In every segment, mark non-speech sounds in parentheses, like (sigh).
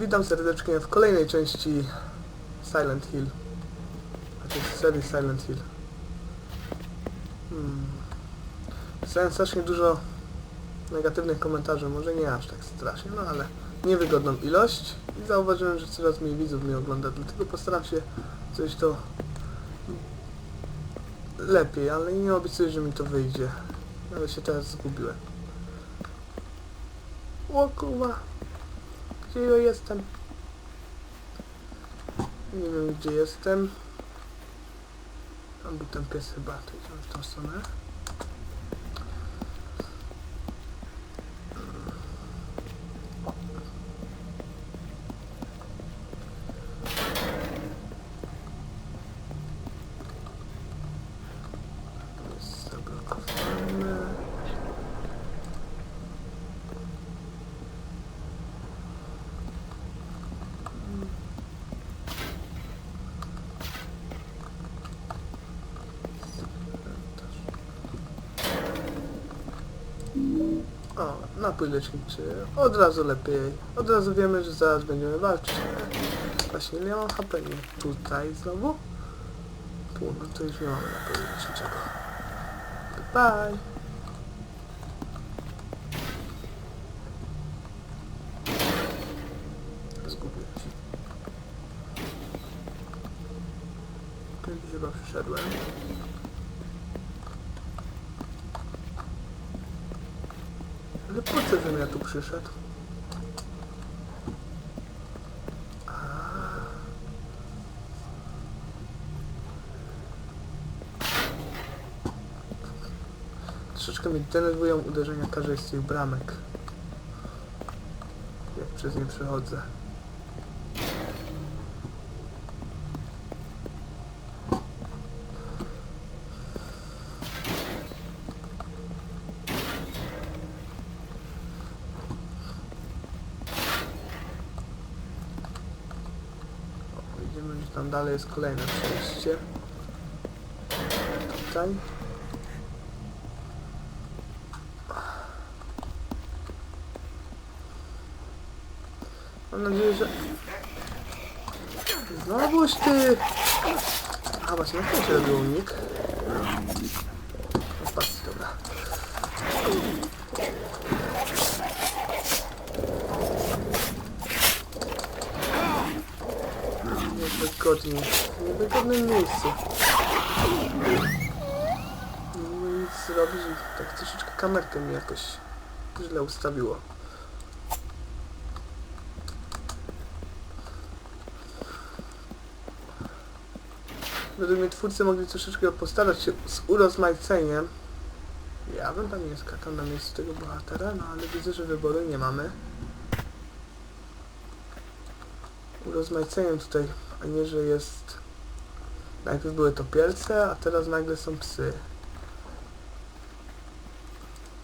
Witam serdecznie w kolejnej części Silent Hill. Znaczy serii Silent Hill. Hmm. Dostałem strasznie dużo negatywnych komentarzy, może nie aż tak strasznie, no ale niewygodną ilość i zauważyłem, że coraz mniej widzów mnie ogląda, dlatego postaram się coś to lepiej, ale nie obiecuję, że mi to wyjdzie. Ale się teraz zgubiłem. O kurwa. Gdzie ja jestem? Nie wiem gdzie jestem. Tam był ten pies chyba, to idziemy w tą stronę. Jest zablokowane. O, napój leczniczy. Od razu lepiej. Od razu wiemy, że zaraz będziemy walczyć. Właśnie nie mam HP, nie tutaj znowu. Tu, no to już nie mamy napoju leczniczego. Goodbye. Zgubiłem się. Tędy chyba przyszedłem. Ale po co, żebym ja tu przyszedł? Troszeczkę mnie denerwują uderzenia każdej z tych bramek. Jak przez nie przechodzę. Idziemy, że tam dalej jest kolejne przejście. Tutaj. Mam nadzieję, że... Znowuż ty! A właśnie, jak to się robi unik? No, Patrz, dobra. Niewygodnie. W niewygodnym miejscu. Nie mogę nic zrobić tak troszeczkę kamerkę mi jakoś źle ustawiło. Według mnie twórcy mogli troszeczkę postarać się z urozmaiceniem. Ja bym tam nie skakał na miejscu tego bohatera, no ale widzę, że wyboru nie mamy. Urozmaiceniem tutaj, a nie, że jest... Najpierw były topielce, a teraz nagle są psy.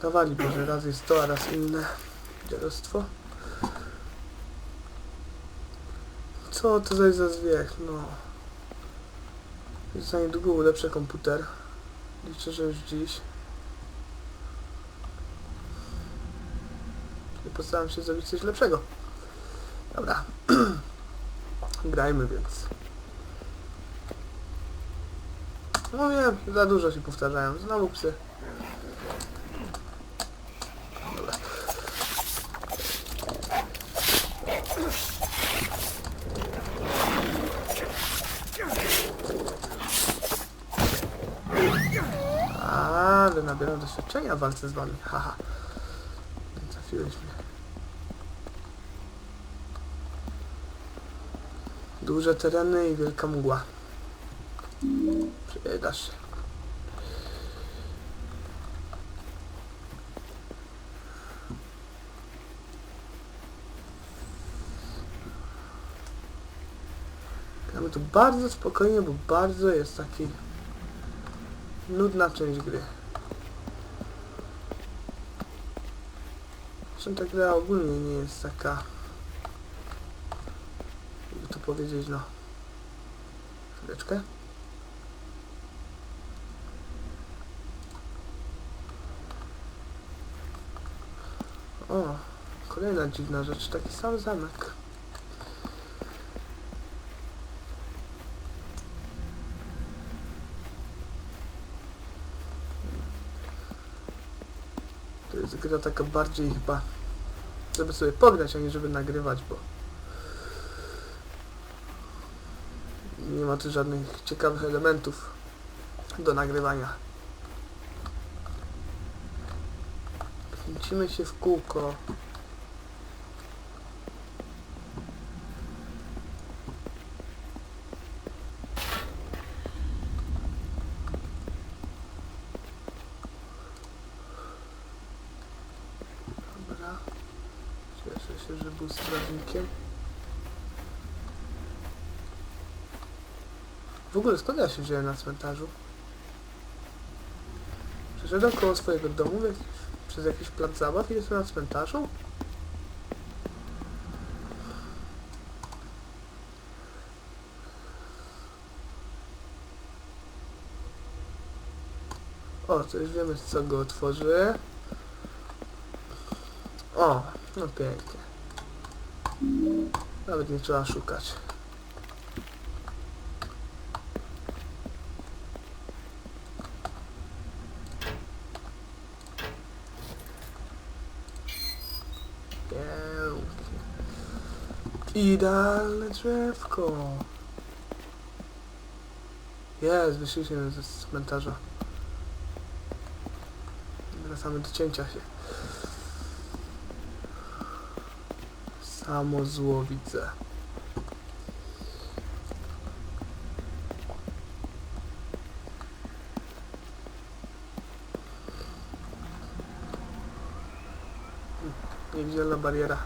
Dawali, że raz jest to, a raz inne dziadostwo. Co to za za zwiech, no. Już za niedługo ulepszę komputer. Liczę, że już dziś. I postaram się zrobić coś lepszego. Dobra. (clears throat) Grajmy więc. No wiem, za dużo się powtarzają. Znowu psy. Ale nabieram doświadczenia w walce z wami. Haha. Trafiłeś mnie. Duże tereny i wielka mgła. Przydasz się. Gramy tu bardzo spokojnie, bo bardzo jest taki nudna część gry. Zresztą ta gra ogólnie nie jest taka powiedzieć, no. Chwileczkę. O, kolejna dziwna rzecz, taki sam zamek. To jest gra taka bardziej chyba, żeby sobie pograć, a nie żeby nagrywać, bo nie ma tu żadnych ciekawych elementów do nagrywania. Kręcimy się w kółko. Dobra. Cieszę się, że był strażnikiem. W ogóle skąd ja się wziąłem na cmentarzu? Przeszedłem koło swojego domu w jakiś, przez jakiś plac zabaw i jestem na cmentarzu? O, to już wiemy co go otworzy. O, no pięknie. Nawet nie trzeba szukać. Pięknie. Idealne drzewko. Jest, wyszliśmy ze cmentarza. Wracamy do cięcia się. Samo zło widzę. Niewidzialna bariera.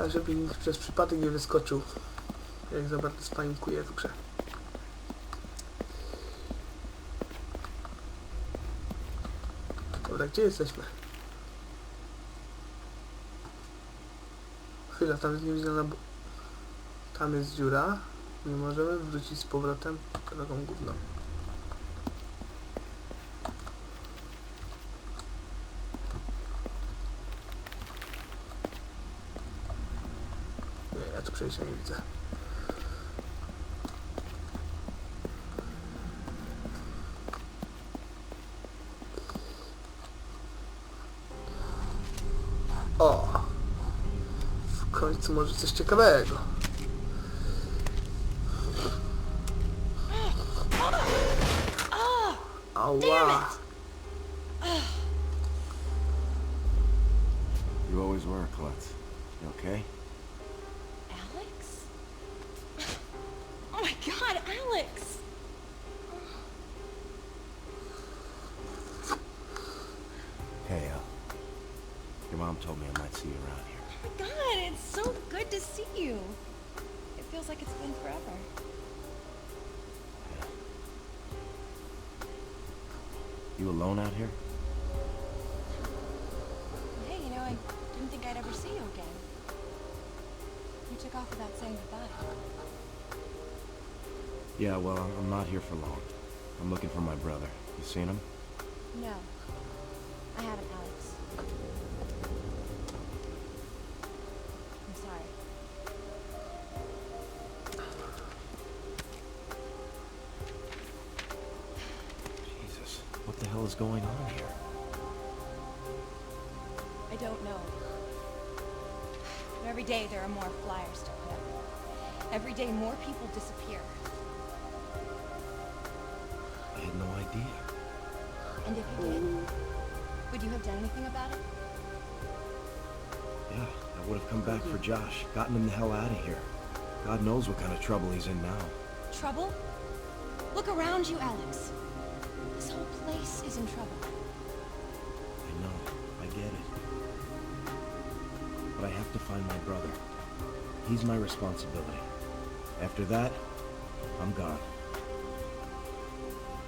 Tak, żeby nikt przez przypadek nie wyskoczył. Jak za bardzo spanikuje w grze. Dobra, gdzie jesteśmy? Chwila, tam jest niewidzialna... Tam jest dziura. Nie możemy wrócić z powrotem drogą główną. Przejścia nie widzę. O! W końcu może coś ciekawego. Ała! You alone out here? Hey, you know, I didn't think I'd ever see you again. You took off without saying goodbye. Yeah, well, I'm I'm not here for long. I'm looking for my brother. You seen him? No. I haven't, Alex. Is going on here? I don't know. But every day there are more flyers to put up. Every day more people disappear. I had no idea. And if you did, would you have done anything about it? Yeah, I would have come back for Josh, gotten him the hell out of here. God knows what kind of trouble he's in now. Trouble? Look around you, Alex. This place is in trouble. I know, I get it. But I have to find my brother. He's my responsibility. After that, I'm gone.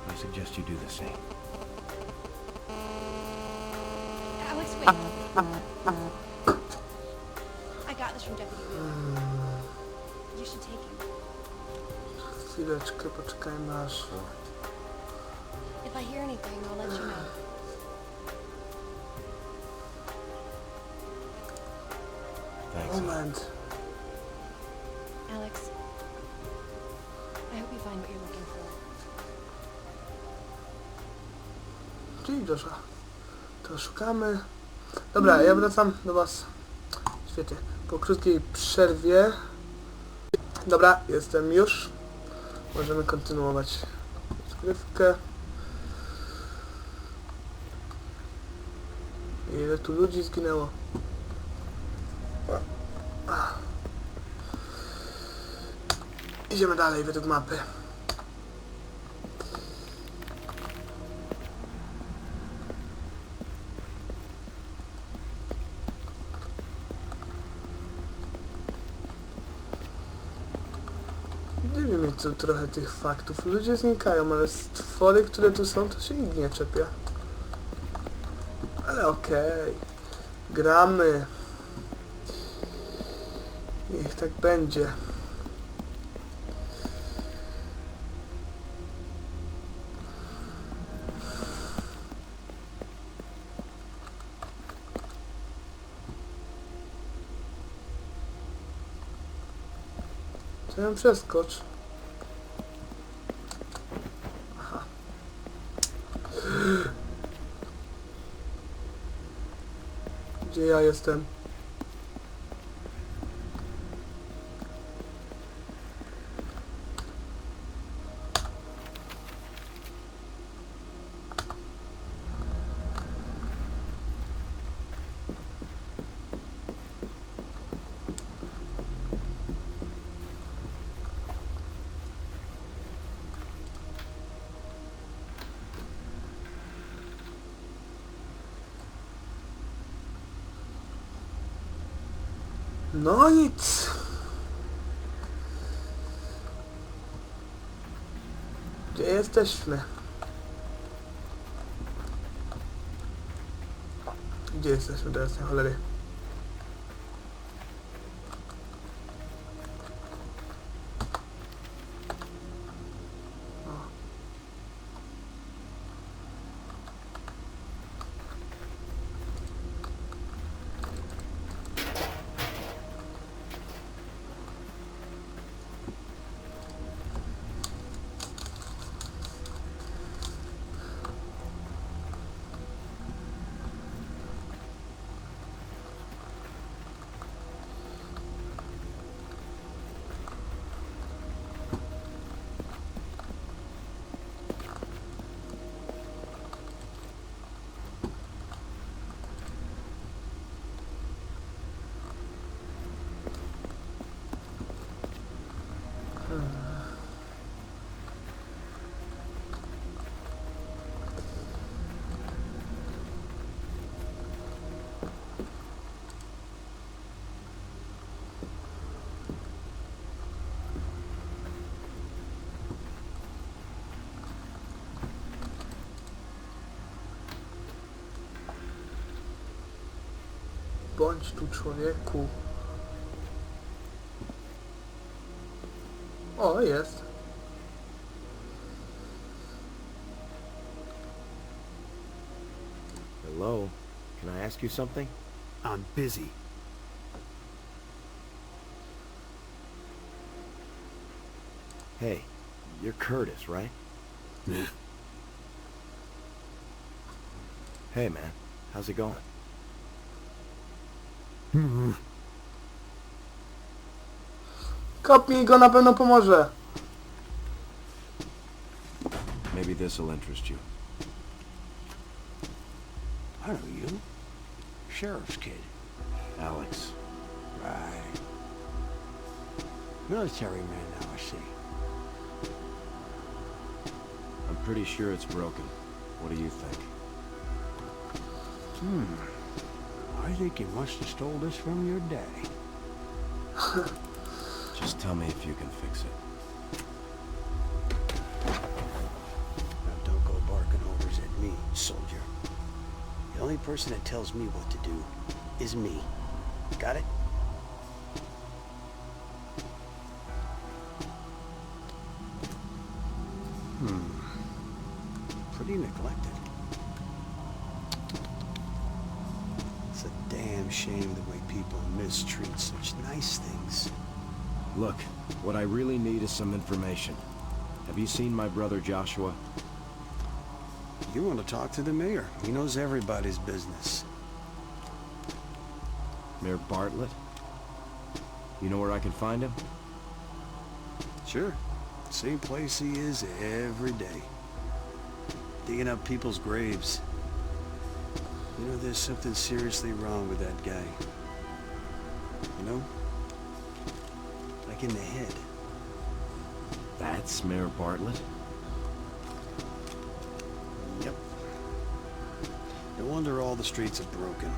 I suggest you do the same. Alex, wait. I got this from Deputy Wheeler. You should take him. Chwileczkę, poczekajmy aż... If I hear anything, I'll let you know. Thanks. Moment. Alex, I hope you find what you're looking for. Czyli Josha. To szukamy. Dobra, ja wracam do was. Świetnie. Po krótkiej przerwie. Dobra, jestem już. Możemy kontynuować rozgrywkę. Ile tu ludzi zginęło? Idziemy dalej według mapy. Dziwi tu trochę tych faktów. Ludzie znikają, ale stwory, które tu są, to się nikt nie czepia. Ale okej. Gramy. Niech tak będzie. Co ją przeskocz? Gdzie ja jestem? No nic. Gdzie jesteśmy? Gdzie jesteśmy teraz, cholery? Bądź tu człowieku. O, jest. Hello? Can I ask you something? I'm busy. Hey, you're Curtis, right? Hey, man. How's it going? Kopnij go, na pewno pomoże. Maybe this'll interest you. I know you. Sheriff's kid. Alex. Right. Military man now, I see. I'm pretty sure it's broken. What do you think? I think you must have stole this from your daddy. (laughs) Just tell me if you can fix it. Now don't go barking orders at me, soldier. The only person that tells me what to do is me. Got it? Damn shame the way people mistreat such nice things. Look, what I really need is some information. Have you seen my brother Joshua? You want to talk to the mayor. He knows everybody's business. Mayor Bartlett? You know where I can find him? Sure. Same place he is every day. Digging up people's graves. You know, there's something seriously wrong with that guy. You know? Like in the head. That's Mayor Bartlett? Yep. No wonder all the streets are broken.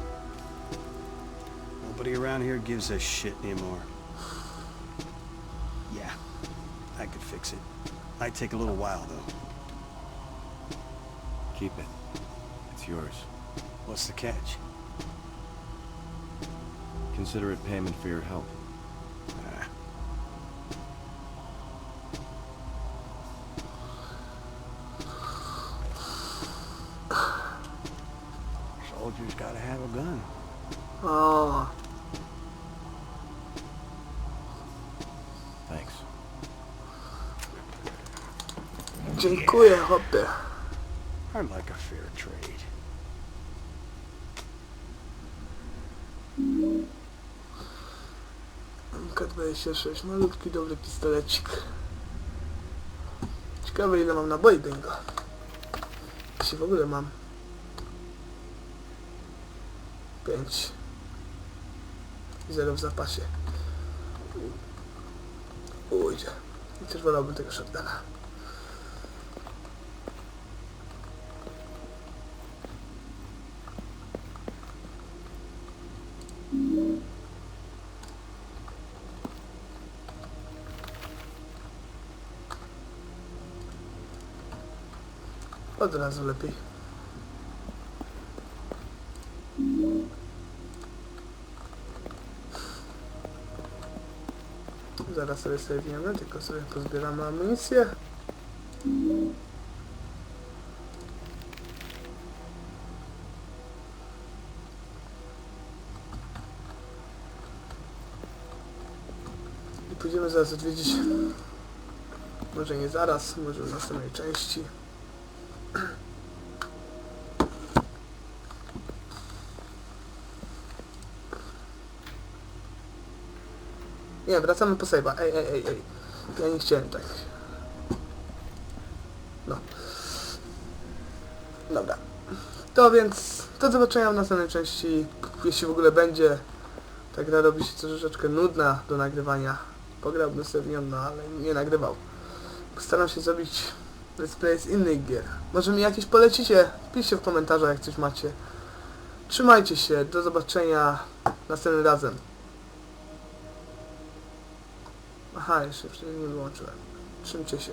Nobody around here gives a shit anymore. (sighs) Yeah, I could fix it. Might take a little while, though. Keep it. It's yours. What's the catch? Consider it payment for your help. Ah. (sighs) Soldiers gotta have a gun. O, Thanks. dziękuję, hopie. I'd like a fair trade. MK26, malutki, dobry pistolecik. Ciekawe ile mam naboi niego. Jeśli w ogóle mam. 5. Zero w zapasie. Ujdzie. I też wolałbym tego shotguna. Od razu lepiej. Zaraz sobie sejwiemy, tylko sobie pozbieramy amunicję. I pójdziemy zaraz odwiedzić. Może nie zaraz, może w następnej części. Nie, wracamy po save'a. Ej, ej, ej, ej. Ja nie chciałem tak. No. Dobra. To więc, do zobaczenia w następnej części, jeśli w ogóle będzie. Ta gra robi się troszeczkę nudna do nagrywania. Pograłbym sobie no ale nie nagrywał. Postaram się zrobić let's play z innych gier. Może mi jakieś polecicie? Piszcie w komentarzach, jak coś macie. Trzymajcie się, do zobaczenia następnym razem. Aha, jeszcze przecież nie wyłączyłem. Trzymcie się.